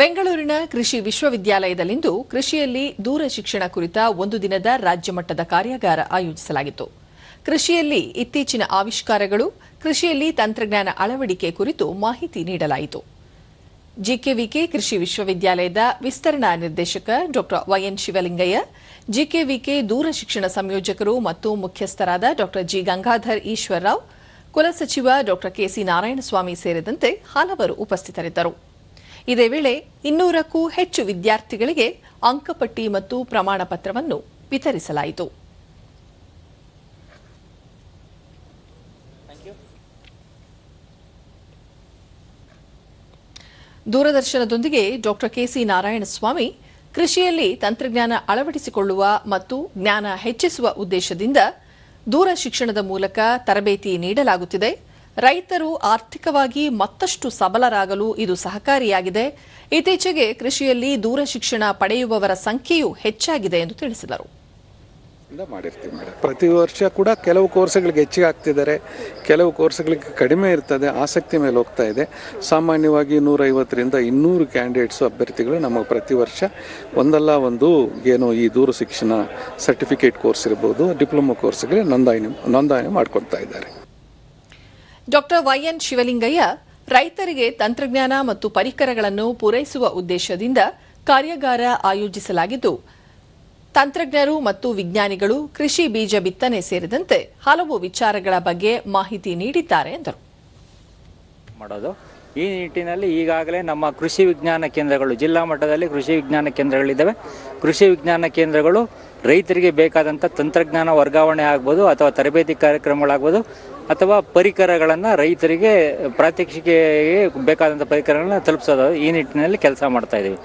ಬೆಂಗಳೂರಿನ ಕೃಷಿ ವಿಶ್ವವಿದ್ಯಾಲಯದಲ್ಲಿಂದು ಕೃಷಿಯಲ್ಲಿ ದೂರ ಶಿಕ್ಷಣ ಕುರಿತ ಒಂದು ದಿನದ ರಾಜ್ಯಮಟ್ಟದ ಕಾರ್ಯಾಗಾರ ಆಯೋಜಿಸಲಾಗಿತ್ತು. ಕೃಷಿಯಲ್ಲಿ ಇತ್ತೀಚಿನ ಆವಿಷ್ಕಾರಗಳು, ಕೃಷಿಯಲ್ಲಿ ತಂತ್ರಜ್ಞಾನ ಅಳವಡಿಕೆ ಕುರಿತು ಮಾಹಿತಿ ನೀಡಲಾಯಿತು. ಜಿಕೆವಿಕೆ ಕೃಷಿ ವಿಶ್ವವಿದ್ಯಾಲಯದ ವಿಸ್ತರಣಾ ನಿರ್ದೇಶಕ ಡಾ ವೈಎನ್ ಶಿವಲಿಂಗಯ್ಯ, ಜಿಕೆವಿಕೆ ದೂರ ಶಿಕ್ಷಣ ಸಂಯೋಜಕರು ಮತ್ತು ಮುಖ್ಯಸ್ಥರಾದ ಡಾ ಜಿ ಗಂಗಾಧರ್ ಈಶ್ವರರಾವ್ ಕುಲಸಚಿವ ಡಾ ಕೆಸಿ ನಾರಾಯಣಸ್ವಾಮಿ ಸೇರಿದಂತೆ ಹಲವರು ಉಪಸ್ಥಿತರಿದ್ದರು. ಇದೇ ವೇಳೆ ಇನ್ನೂರಕ್ಕೂ ಹೆಚ್ಚು ವಿದ್ಯಾರ್ಥಿಗಳಿಗೆ ಅಂಕಪಟ್ಟಿ ಮತ್ತು ಪ್ರಮಾಣ ಪತ್ರವನ್ನು ವಿತರಿಸಲಾಯಿತು. ದೂರದರ್ಶನದೊಂದಿಗೆ ಡಾ ಕೆಸಿ ನಾರಾಯಣಸ್ವಾಮಿ ಕೃಷಿಯಲ್ಲಿ ತಂತ್ರಜ್ಞಾನ ಅಳವಡಿಸಿಕೊಳ್ಳುವ ಮತ್ತು ಜ್ಞಾನ ಹೆಚ್ಚಿಸುವ ಉದ್ದೇಶದಿಂದ ದೂರ ಶಿಕ್ಷಣದ ಮೂಲಕ ತರಬೇತಿ ನೀಡಲಾಗುತ್ತಿದೆ. ರೈತರು ಆರ್ಥಿಕವಾಗಿ ಮತ್ತಷ್ಟು ಸಬಲರಾಗಲು ಇದು ಸಹಕಾರಿಯಾಗಿದೆ. ಇತ್ತೀಚೆಗೆ ಕೃಷಿಯಲ್ಲಿ ದೂರ ಶಿಕ್ಷಣ ಪಡೆಯುವವರ ಸಂಖ್ಯೆಯೂ ಹೆಚ್ಚಾಗಿದೆ ಎಂದು ತಿಳಿಸಿದರು. ಮೇಡಮ್ ಪ್ರತಿ ವರ್ಷ ಕೂಡ ಕೆಲವು ಕೋರ್ಸ್ಗಳಿಗೆ ಹೆಚ್ಚಿಗೆ ಆಗ್ತಿದ್ದಾರೆ. ಕೆಲವು ಕೋರ್ಸ್ಗಳಿಗೆ ಕಡಿಮೆ ಇರ್ತದೆ. ಆಸಕ್ತಿ ಮೇಲೆ ಹೋಗ್ತಾ ಇದೆ. ಸಾಮಾನ್ಯವಾಗಿ ನೂರೈವತ್ತರಿಂದ ಇನ್ನೂರು ಕ್ಯಾಂಡಿಡೇಟ್ಸ್ ಅಭ್ಯರ್ಥಿಗಳು ನಮಗೆ ಪ್ರತಿ ವರ್ಷ ಒಂದಲ್ಲ ಒಂದು ಏನು ಈ ದೂರ ಶಿಕ್ಷಣ ಸರ್ಟಿಫಿಕೇಟ್ ಕೋರ್ಸ್ ಇರ್ಬೋದು, ಡಿಪ್ಲೊಮಾ ಕೋರ್ಸ್ಗಳಿಗೆ ನೋಂದಣಿ ನೋಂದಣಿ ಮಾಡ್ಕೊಳ್ತಾ ಇದ್ದಾರೆ. ಡಾ ವೈಎನ್ ಶಿವಲಿಂಗಯ್ಯ ರೈತರಿಗೆ ತಂತ್ರಜ್ಞಾನ ಮತ್ತು ಪರಿಕರಗಳನ್ನು ಪೂರೈಸುವ ಉದ್ದೇಶದಿಂದ ಕಾರ್ಯಾಗಾರ ಆಯೋಜಿಸಲಾಗಿದ್ದು, ತಂತ್ರಜ್ಞರು ಮತ್ತು ವಿಜ್ಞಾನಿಗಳು ಕೃಷಿ ಬೀಜ ಬಿತ್ತನೆ ಸೇರಿದಂತೆ ಹಲವು ವಿಚಾರಗಳ ಬಗ್ಗೆ ಮಾಹಿತಿ ನೀಡಿದ್ದಾರೆ ಎಂದರು. ಮಾಡೋದು. ಈ ನಿಟ್ಟಿನಲ್ಲಿ ಈಗಾಗಲೇ ನಮ್ಮ ಕೃಷಿ ವಿಜ್ಞಾನ ಕೇಂದ್ರಗಳು, ಜಿಲ್ಲಾ ಮಟ್ಟದಲ್ಲಿ ಕೃಷಿ ವಿಜ್ಞಾನ ಕೇಂದ್ರಗಳಿದ್ದಾವೆ. ಕೃಷಿ ವಿಜ್ಞಾನ ಕೇಂದ್ರಗಳು ರೈತರಿಗೆ ಬೇಕಾದಂಥ ತಂತ್ರಜ್ಞಾನ ವರ್ಗಾವಣೆ ಆಗ್ಬೋದು ಅಥವಾ ತರಬೇತಿ ಕಾರ್ಯಕ್ರಮಗಳಾಗ್ಬೋದು. ಅಥವಾ ಪರಿಕರಗಳನ್ನು ರೈತರಿಗೆ ಪ್ರಾತ್ಯಕ್ಷಿಕೆಗೆ ಬೇಕಾದಂಥ ಪರಿಕರಗಳನ್ನ ತಲುಪಿಸೋದು ಈ ನಿಟ್ಟಿನಲ್ಲಿ ಕೆಲಸ ಮಾಡ್ತಾ ಇದ್ದೀವಿ